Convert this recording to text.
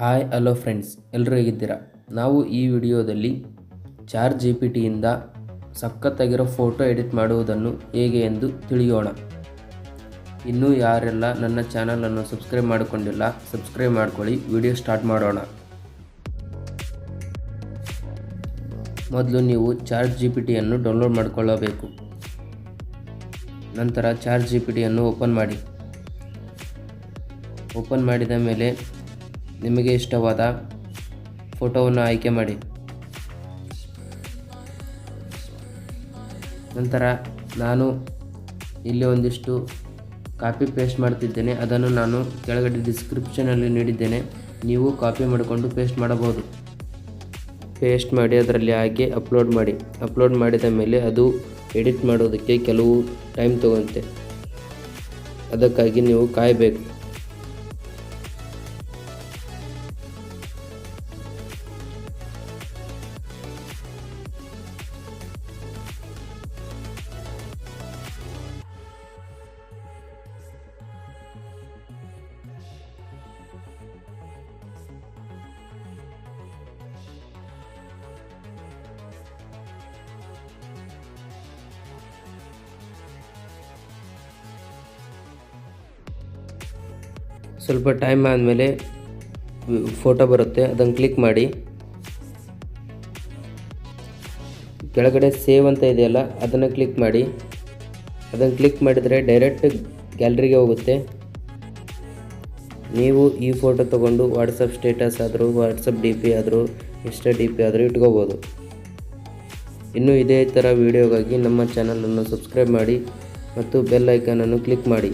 Hi, hello friends ಎಲ್ಲರೂ ಹೇಗಿದ್ದೀರಾ? ನಾವು ಈ ವಿಡಿಯೋದಲ್ಲಿ ಚಾರ್ ಜಿ ಪಿ ಟಿಯಿಂದ ಸಖತ್ತಾಗಿರೋ ಫೋಟೋ ಎಡಿಟ್ ಮಾಡುವುದನ್ನು ಹೇಗೆ ಎಂದು ತಿಳಿಯೋಣ. ಇನ್ನೂ ಯಾರೆಲ್ಲ ನನ್ನ ಚಾನಲನ್ನು ಸಬ್ಸ್ಕ್ರೈಬ್ ಮಾಡಿಕೊಂಡಿಲ್ಲ, ಸಬ್ಸ್ಕ್ರೈಬ್ ಮಾಡ್ಕೊಳ್ಳಿ, ವಿಡಿಯೋ ಸ್ಟಾರ್ಟ್ ಮಾಡೋಣ. ಮೊದಲು ನೀವು ಚಾರ್ಜ್ ಜಿ ಪಿ ಟಿಯನ್ನು ಡೌನ್ಲೋಡ್ ಮಾಡಿಕೊಳ್ಳಬೇಕು. ನಂತರ ಚಾರ್ಜ್ ಜಿ ಪಿ ಟಿಯನ್ನು ಓಪನ್ ಮಾಡಿ. ಓಪನ್ ಮಾಡಿದ ಮೇಲೆ ನಿಮಗೆ ಇಷ್ಟವಾದ ಫೋಟೋವನ್ನು ಆಯ್ಕೆ ಮಾಡಿ. ನಂತರ ನಾನು ಇಲ್ಲಿ ಒಂದಿಷ್ಟು ಕಾಪಿ ಪೇಸ್ಟ್ ಮಾಡ್ತಿದ್ದೇನೆ. ಅದನ್ನು ನಾನು ಕೆಳಗಡೆ ಡಿಸ್ಕ್ರಿಪ್ಷನಲ್ಲಿ ನೀಡಿದ್ದೇನೆ. ನೀವು ಕಾಪಿ ಮಾಡಿಕೊಂಡು ಪೇಸ್ಟ್ ಮಾಡಬಹುದು. ಪೇಸ್ಟ್ ಮಾಡಿ ಅದರಲ್ಲಿ ಹಾಕಿ ಅಪ್ಲೋಡ್ ಮಾಡಿ. ಅಪ್ಲೋಡ್ ಮಾಡಿದ ಮೇಲೆ ಅದು ಎಡಿಟ್ ಮಾಡೋದಕ್ಕೆ ಕೆಲವು ಟೈಮ್ ತಗೊಂತೆ ಅದಕ್ಕಾಗಿ ನೀವು ಕಾಯಬೇಕು. ಸ್ವಲ್ಪ ಟೈಮ್ ಆದಮೇಲೆ ಫೋಟೋ ಬರುತ್ತೆ. ಅದನ್ನು ಕ್ಲಿಕ್ ಮಾಡಿ. ಕೆಳಗಡೆ ಸೇವ್ ಅಂತ ಇದೆಯಲ್ಲ, ಅದನ್ನು ಕ್ಲಿಕ್ ಮಾಡಿ. ಅದನ್ನು ಕ್ಲಿಕ್ ಮಾಡಿದರೆ ಡೈರೆಕ್ಟ್ ಗ್ಯಾಲರಿಗೆ ಹೋಗುತ್ತೆ. ನೀವು ಈ ಫೋಟೋ ತೊಗೊಂಡು ವಾಟ್ಸಪ್ ಸ್ಟೇಟಸ್ ಆದರೂ ವಾಟ್ಸಪ್ ಡಿ ಪಿ ಆದರೂ ಇನ್ಸ್ಟಾ ಡಿ ಪಿ ಆದರೂ ಇಟ್ಕೋಬೋದು. ಇನ್ನೂ ಇದೇ ಥರ ವೀಡಿಯೋಗಾಗಿ ನಮ್ಮ ಚಾನಲನ್ನು ಸಬ್ಸ್ಕ್ರೈಬ್ ಮಾಡಿ ಮತ್ತು ಬೆಲ್ ಐಕಾನನ್ನು ಕ್ಲಿಕ್ ಮಾಡಿ.